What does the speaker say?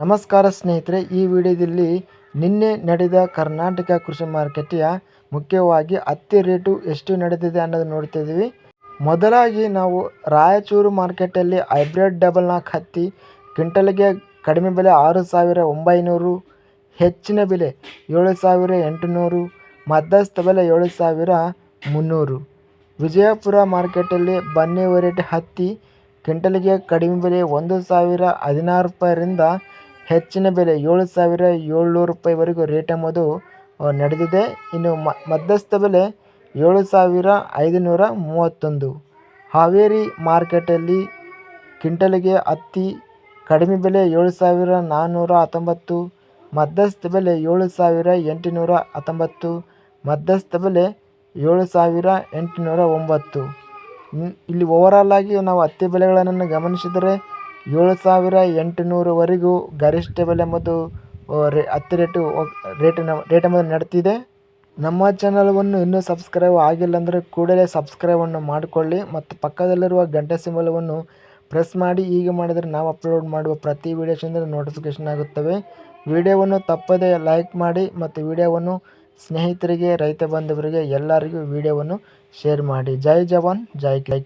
ನಮಸ್ಕಾರ ಸ್ನೇಹಿತರೆ, ಈ ವಿಡಿಯೋದಲ್ಲಿ ನಿನ್ನೆ ನಡೆದ ಕರ್ನಾಟಕ ಕೃಷಿ ಮಾರುಕಟ್ಟೆಯ ಮುಖ್ಯವಾಗಿ ಹತ್ತಿ ರೇಟು ಎಷ್ಟು ನಡೆದಿದೆ ಅನ್ನೋದು ನೋಡ್ತಾ ಇದ್ದೀವಿ. ಮೊದಲಾಗಿ ನಾವು ರಾಯಚೂರು ಮಾರ್ಕೆಟಲ್ಲಿ ಹೈಬ್ರಿಡ್ ಡಬಲ್ ನಾಲ್ಕು ಹತ್ತಿ, ಕ್ವಿಂಟಲ್ಗೆ ಕಡಿಮೆ ಬೆಲೆ ಆರು ಸಾವಿರ ಒಂಬೈನೂರು, ಹೆಚ್ಚಿನ ಬೆಲೆ ಏಳು ಸಾವಿರ ಎಂಟುನೂರು, ಮಧ್ಯಸ್ಥ ಬೆಲೆ ಏಳು ಸಾವಿರ ಮುನ್ನೂರು. ವಿಜಯಪುರ ಮಾರ್ಕೆಟಲ್ಲಿ ಬನ್ನಿ ವೆರೈಟಿ ಹತ್ತಿ, ಕ್ವಿಂಟಲ್ಗೆ ಕಡಿಮೆ ಬೆಲೆ ಒಂದು ಸಾವಿರ ಹದಿನಾರು ರೂಪಾಯಿರಿಂದ ಹೆಚ್ಚಿನ ಬೆಲೆ ಏಳು ಸಾವಿರ ಏಳ್ನೂರು ರೂಪಾಯಿವರೆಗೂ ರೇಟ್ ಎಂಬುದು ನಡೆದಿದೆ. ಇನ್ನು ಮಧ್ಯಸ್ಥ ಬೆಲೆ ಏಳು ಸಾವಿರ ಐದುನೂರ ಮೂವತ್ತೊಂದು. ಹಾವೇರಿ ಮಾರ್ಕೆಟಲ್ಲಿ ಕ್ವಿಂಟಲ್ಗೆ ಹತ್ತಿ ಕಡಿಮೆ ಬೆಲೆ ಏಳು ಸಾವಿರ ನಾನ್ನೂರ ಹತ್ತೊಂಬತ್ತು, ಮಧ್ಯಸ್ಥ ಬೆಲೆ ಏಳು ಸಾವಿರ ಎಂಟುನೂರ ಹತ್ತೊಂಬತ್ತು, ಮಧ್ಯಸ್ಥ ಬೆಲೆ ಏಳು ಸಾವಿರ ಎಂಟುನೂರ ಒಂಬತ್ತು. ಇಲ್ಲಿ ಓವರಾಲ್ ಆಗಿ ನಾವು ಹತ್ತಿ ಬೆಲೆಗಳನ್ನು ಗಮನಿಸಿದರೆ ಏಳು ಸಾವಿರ ಎಂಟುನೂರವರೆಗೂ ಗರಿಷ್ಠ ಬೆಲೆ ಮತ್ತು ರೇ, ಹತ್ತು ರೇಟು ರೇಟಿನ, ರೇಟ್ ಎಂಬುದು ನಡೀತಿದೆ. ನಮ್ಮ ಚಾನಲ್ವನ್ನು ಇನ್ನೂ ಸಬ್ಸ್ಕ್ರೈಬ್ ಆಗಿಲ್ಲ ಅಂದರೆ ಕೂಡಲೇ ಸಬ್ಸ್ಕ್ರೈಬನ್ನು ಮಾಡಿಕೊಳ್ಳಿ ಮತ್ತು ಪಕ್ಕದಲ್ಲಿರುವ ಗಂಟೆ ಸಿಂಬಲವನ್ನು ಪ್ರೆಸ್ ಮಾಡಿ. ಹೀಗೆ ಮಾಡಿದರೆ ನಾವು ಅಪ್ಲೋಡ್ ಮಾಡುವ ಪ್ರತಿ ವೀಡಿಯೋಸಿಂದ ನೋಟಿಫಿಕೇಷನ್ ಆಗುತ್ತವೆ. ವಿಡಿಯೋವನ್ನು ತಪ್ಪದೇ ಲೈಕ್ ಮಾಡಿ ಮತ್ತು ವಿಡಿಯೋವನ್ನು ಸ್ನೇಹಿತರಿಗೆ, ರೈತ ಬಾಂಧವರಿಗೆ ಎಲ್ಲರಿಗೂ ವಿಡಿಯೋವನ್ನು ಶೇರ್ ಮಾಡಿ. ಜೈ ಜವಾನ್, ಜೈ ಕೈ